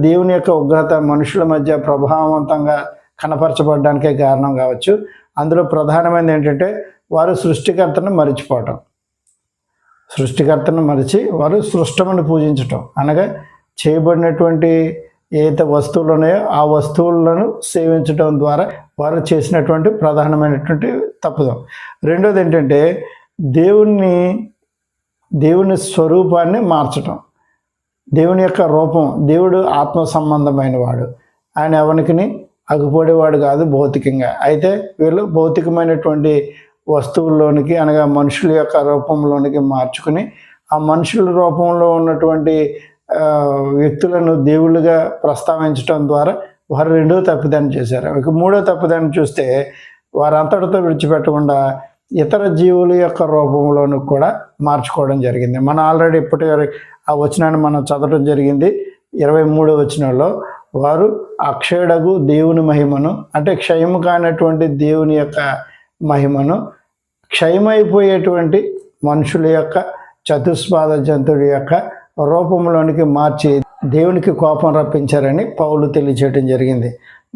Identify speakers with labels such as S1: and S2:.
S1: దేవుని యొక్క ఉగ్రత మనుషుల మధ్య ప్రభావవంతంగా కనపరచబడడానికే కారణం కావచ్చు. అందులో ప్రధానమైనది ఏంటంటే వారు సృష్టికర్తను మరిచిపోవటం. సృష్టికర్తను మరిచి వారు సృష్టమును పూజించటం. అనగా చేయబడినటువంటి ఏదైతే వస్తువులు ఉన్నాయో ఆ వస్తువులను సేవించడం ద్వారా వారు చేసినటువంటి ప్రధానమైనటువంటి తప్పుదం. రెండోది ఏంటంటే దేవుణ్ణి దేవుని స్వరూపాన్ని మార్చటం. దేవుని యొక్క రూపం దేవుడు ఆత్మ సంబంధమైన వాడు ఆయన ఎవరికిని అగుపడేవాడు కాదు భౌతికంగా. అయితే వీళ్ళు భౌతికమైనటువంటి వస్తువుల్లోనికి అనగా మనుషుల యొక్క రూపంలోనికి మార్చుకుని ఆ మనుషుల రూపంలో ఉన్నటువంటి వ్యక్తులను దేవుళ్ళుగా ప్రస్తావించడం ద్వారా వారు రెండో తప్పిదాన్ని చేశారు. ఇక మూడో తప్పిదాన్ని చూస్తే వారంతటితో విడిచిపెట్టకుండా ఇతర జీవుల యొక్క రూపంలోనూ కూడా మార్చుకోవడం జరిగింది. మనం ఆల్రెడీ ఇప్పటి వరకు ఆ వచనాన్ని మనం చదవడం జరిగింది. ఇరవై మూడో వచనంలో వారు అక్షయుడగు దేవుని మహిమను అంటే క్షయము కానటువంటి దేవుని యొక్క మహిమను క్షయమైపోయేటువంటి మనుషుల యొక్క చతుస్పాద జంతువుడి యొక్క రూపంలోనికి మార్చి దేవునికి కోపం రప్పించారని పౌలు తెలియచేయడం జరిగింది.